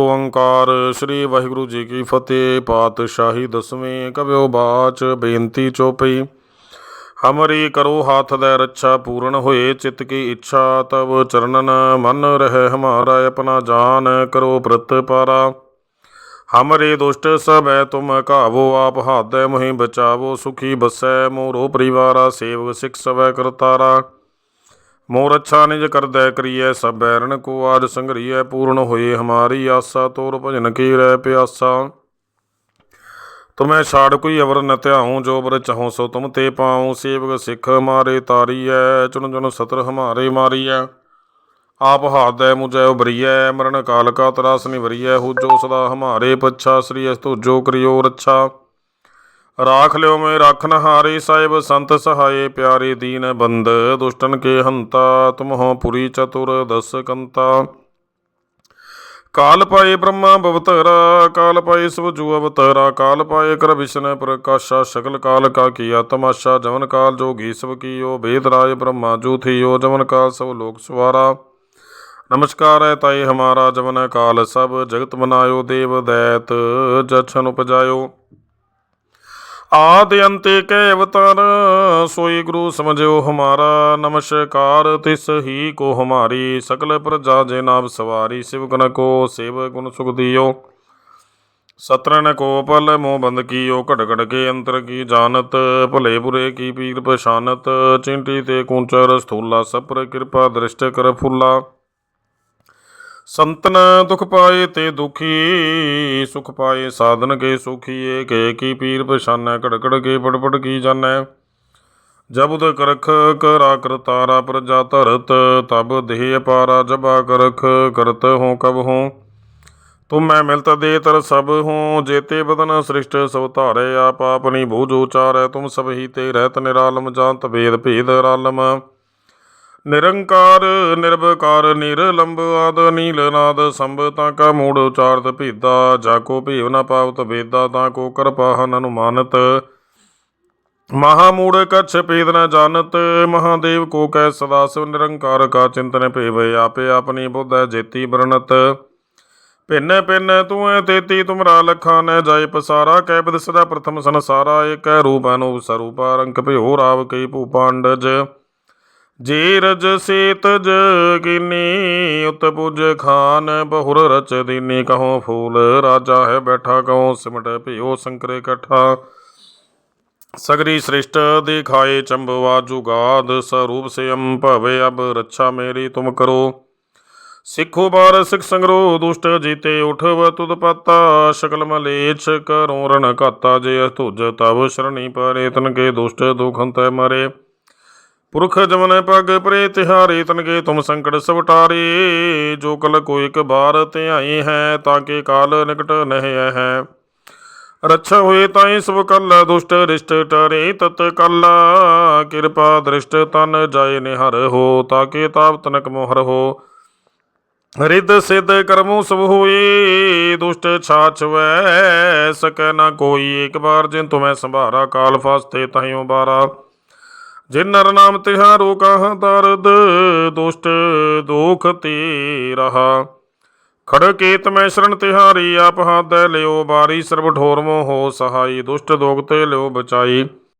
ਓੰਕਾਰ, ਸ੍ਰੀ ਵਾਹਿਗੁਰੂ ਜੀ ਕੀ ਫਤਿਹ। ਪਾਤਸ਼ਾਹੀ ਦਸਵੇਂ ਕਬਿਓ ਬਾਚ, ਬੇਨਤੀ ਚੋਪਈ ਹਮਰੀ ਕਰੋ ਹਾਥ ਦੇ ਰੱਛਾ ਪੂਰਨ ਹੋਏ, ਚਿਤ ਕੀ ਇੱਛਾ ਤਬ ਚਰਨਨ। ਮਨ ਰਹਿ ਹਮਾਰਾ ਆਪਣਾ ਜਾਨ, ਕਰੋ ਪ੍ਰਤ ਪਾਰਾ। ਹਮਰੇ ਦੁਸ਼ਟ ਸਭੈ ਤੁਮ ਕਾਵੋ ਆਪ ਹਾਦੈ ਮੋਹਿ ਬਚਾਵੋ, ਸੁਖੀ ਬਸੈ ਮੋਰੋ ਪਰਿਵਾਰਾ, ਸੇਵਕ ਸਿਖ ਸਵੈ ਕਰਤਾਰਾ। ਮੋਰ ਅੱਛਾ ਨਿਜ ਕਰਦੈ ਕਰੀਐ ਸਭ ਬੈਰਨ ਕੋ ਆਜ ਸੰਗਰੀਐ ਪੂਰਨ ਹੋਏ ਹਮਾਰੀ ਆਸਾ, ਤੋਰ ਭਜਨ ਕੀ ਰਹਿ ਪਿਆਸਾ। ਤੁਮੈ ਛਾੜ ਕੋਈ ਅਵਰ ਨ ਧਿਆਉ, ਜੋ ਬਰ ਚਾਹੋ ਸੋ ਤੁਮ ਤੇ ਪਾਉ। ਸੇਵਕ ਸਿੱਖ ਮਾਰੇ ਤਾਰੀਐ, ਚੁਣ ਚੁਣ ਸਤਰ ਹਮਾਰੇ ਮਾਰੀਐ। ਆਪ ਹਾਦੈ ਮੁਝੈ ਉਬਰੀਐ ਮਰਨ ਕਾਲ ਕਾ ਤਰਾਸ ਨਿਵਰੀਐ। ਹੂ ਜੋ ਸਦਾ ਹਮਾਰੇ ਪੱਛਾ, ਸ੍ਰੀ ਅਸਤੁ ਜੋ ਕਰਿਓ ਰੱਛਾ। ਰਾਖ ਲਿਓ ਮੈਂ ਰਾਖਨ ਹਾਰੇ ਸਾਹਿਬ ਸੰਤ ਸਹਾਏ ਪਿਆਰੇ ਦੀਨ ਬੰਦ ਦੁਸ਼ਟਨ ਕੇ ਹੰਤਾ ਤੁਮਹੁ ਪੁਰੀ ਚਤੁਰ ਦਸ ਕੰਤਾ ਕਾਲ ਪਾਏ ਬ੍ਰਹਮਾ ਬਵਤਰਾ ਕਾਲ ਪਾਏ ਸਭ ਜੂ ਅਵਤਰਾ ਕਾਲ ਪਾਏ ਕਰ ਵਿਸ਼ਨ ਪ੍ਰਕਾਸ਼ਾ ਸਕਲ ਕਾਲ ਕਾ ਕੀਆ ਤਮਾਸ਼ਾ ਜਵਨ ਕਾਲ ਜੋਗੀ ਸਭ ਕੀਓ ਬੇਦ ਰਾਜ ਬ੍ਰਹਮਾ ਜੂ ਥੀਓ ਜਵਨ ਕਾਲ ਸਭ ਲੋਕ ਸਵਾਰਾ ਨਮਸਕਾਰ ਹੈ ਤਾਈ ਹਮਾਰਾ ਜਵਨ ਕਾਲ ਸਭ ਜਗਤ ਬਨਾਇਓ ਦੇਵ ਦੈਤ ਜਛਨ ਉਪਜਾਇਓ ਆਦਿ ਅੰਤੇ ਕੈ ਅਵਤਾਰ, ਸੋਈ ਗੁਰੂ ਸਮਝਿਓ ਹਮਾਰਾ, ਨਮਸਕਾਰ ਤਿਸ ਹੀ ਕੋ ਹਮਾਰੀ, ਸਕਲ ਪ੍ਰਜਾ ਜੇ ਨਾਮ ਸਵਾਰੀ, ਸਿਵ ਕੋ ਸੇਵ ਗੁਣ ਸੁਖ ਦਿਓ। ਸਤਰਨ ਕੋ ਪਲ ਮੋਹ ਬੰਦ ਕੀਓ ਘਟ ਘਟ ਕੇ ਅੰਤਰ ਕੀ ਜਾਣਤ, ਭਲੇ ਬੁਰੇ ਕੀ ਪੀਰ ਪਛਾਨਤ, ਚਿੰਟੀ ਤੇ ਕੂੰਚਰ ਸਥੂਲਾ, ਸਪਰ ਕਿਰਪਾ ਦ੍ਰਿਸ਼ਟ ਕਰ ਫੁੱਲਾ। ਸੰਤਨ ਦੁਖ ਪਾਏ ਤੇ ਦੁਖੀ, ਸੁਖ ਪਾਏ ਸਾਧਨ ਕੇ ਸੁਖੀਏ, ਕੇ ਕੀ ਪੀਰ ਪਛਾਨੈ ਘੜ ਘੜ ਕੇ ਪੜ ਪੜ ਕੀ ਜਾਣੈ। ਜਬ ਉਦ ਕਰਖ ਕਰਾ ਕਰਤਾਰਾ ਪ੍ਰਜਾ ਧਰਤ, ਤਬ ਦੇਹ ਅਪਾਰਾ ਜਬਾ ਕਰਖ, ਕਰਤ ਹੋ ਕਬ ਹੋ। ਤੁਮ ਮੈਂ ਮਿਲਤ ਦੇ ਤਰ ਸਭ ਹੂੰ, ਜੇਤੇ ਬਦਨ ਸ੍ਰਿਸ਼ਟ ਸਭ ਧਾਰੇ, ਆਪ ਆਪਣੀ ਬੂਝ ਉਚਾਰੈ, ਤੁਮ ਸਭ ਹੀ ਤੇ ਰਹਿਤ ਨਿਰਾਲਮ ਜਾਣਤ ਭੇਦ ਭੇਦ ਰਾਲਮ। ਨਿਰੰਕਾਰ ਨਿਰਭਕਾਰ ਨਿਰਲੰਬ ਆਦ ਨੀਲ ਨਾਦ ਸੰਭ ਤਾਂ ਕਾ ਮੂੜ ਉਚਾਰਤ ਭੇਦਾ, ਜਾ ਕੋ ਭੇਵ ਨਾ ਪਾਵਤ ਵੇਦਾ, ਤਾਂ ਕੋ ਕਰਪਾਹਨ ਅਨੁਮਾਨਤ। ਮਹਾ ਮੂੜ ਕਛ ਭੇਦ ਨ ਜਾਣਤ, ਮਹਾਦੇਵ ਕੋ ਕੈ ਸਦਾ ਸਿਵ ਨਿਰੰਕਾਰ ਕਾ ਚਿੰਤਨ ਭੇਵ, ਆਪੇ ਆਪਣੀ ਬੁੱਧ ਜੇਤੀ ਬਰਨਤ ਭਿੰਨ ਭਿੰਨ ਤੂੰ ਐ ਤੇਤੀ, ਤੁਮਰਾ ਲਖਾਂ ਨੈ ਜਾਇ ਪਸਾਰਾ, ਕੈ ਬਿਦ ਸਦਾ ਪ੍ਰਥਮ ਸੰਸਾਰਾ, ਏਕੈ ਰੂਪ ਅਨੂਪ ਸਰੂਪਾ, ਰੰਗ ਭਿਓ ਰਾਵ ਕਈ ਭੂਪਾਂਡਜ ਜੇ ਰਜ ਸੇਤਜ ਕਿਨੀ, ਉਤ ਪੁਜ ਖਾਨ ਬਹੁਰ ਰਚ ਦੀਨੀ ਕਹੋ ਫੂਲ ਰਾਜਾ ਹੈ ਬੈਠਾ ਕਹੋ ਸਿਮਟ ਭਿਓ ਸੰਕਰੇ ਇਕੱਠਾ। ਸਗਰੀ ਸ੍ਰਿਸ਼ਟ ਦਿਖਾਏ ਚੰਬਵਾ ਜੁਗਾਦ, ਸਰੂਪ ਸੇ ਭਵੇ ਅਬ ਰੱਛਾ ਮੇਰੀ ਤੁਮ ਕਰੋ। ਸਿੱਖੋ ਬਾਰ ਸਿੱਖ ਸੰਗਰੋ ਦੁਸ਼ਟ ਜੀਤੇ ਉਠਵ ਤੁਧ ਪਤਾ, ਸ਼ਕਲ ਮਲੇਛ ਕਰੋ ਰਣ ਘਾਤਾ, ਜੇ ਤੁਜ ਤਬ ਸ਼ਰਣੀ ਪਰੇ, ਤਨ ਕੇ ਦੁਸ਼ਟ ਦੁਖੰਤੈ ਮਰੇ। ਪੁਰਖ ਜਮਨ ਪਗ ਪਰੇ ਤਿਹਾਰੇ ਤਨਗੇ ਤੁਮ ਸੰਕਟ ਸਵਟਾਰੇ ਜੋ ਕਲ ਕੋ ਇਕ ਬਾਰ ਧਿਆਈ ਹੈ, ਤਾਂ ਕੇ ਕਾਲ ਨਿਕਟ ਨਹਿ ਹੈ। ਰੱਛਾ ਹੋਏ ਤਾਈ ਸਭ ਕਲ ਦੁਸ਼ਟ ਰਿਸ਼ਟ ਟਰੇ, ਤਤ ਕਲ ਕਿਰਪਾ ਦ੍ਰਿਸ਼ਟ ਤਨ ਜਾਏ ਨਿਹਰ ਹੋ, ਤਾਂ ਕੇ ਤਾਪ ਤਨਕ ਮੋਹਰ ਹੋ। ਰਿੱਧ ਸਿੱਧ ਕਰਮੂ ਸਭ ਹੋਏ, ਦੁਸ਼ਟ ਛਾਛ ਵੈ ਸਕੈ ਨਾ ਕੋਈ। ਇੱਕ ਬਾਰ ਜਿਨ ਤੁਮੈ ਸੰਭਾਰਾ, ਕਾਲ ਫਾਸਤੇ ਤਹਿਓ ਬਾਰਾ। ਜਿਨ ਨਰ ਨਾਮ ਤਿਹਾਰੋ ਕਹ ਦਰਦ, ਦੁਸ਼ਟ ਦੋਖ ਤੇ ਰਹਾ ਖੜ ਕੇਤ ਮੈਂ ਸ਼ਰਨ ਤਿਹਾਰੀ, ਆਪ ਹਾਦੈ ਲਿਓ ਬਾਰੀ ਸਰਬ ਠੋਰਮੋ ਹੋ ਸਹਾਈ, ਦੁਸ਼ਟ ਦੋਖ ਤੇ ਲਿਓ ਬਚਾਈ।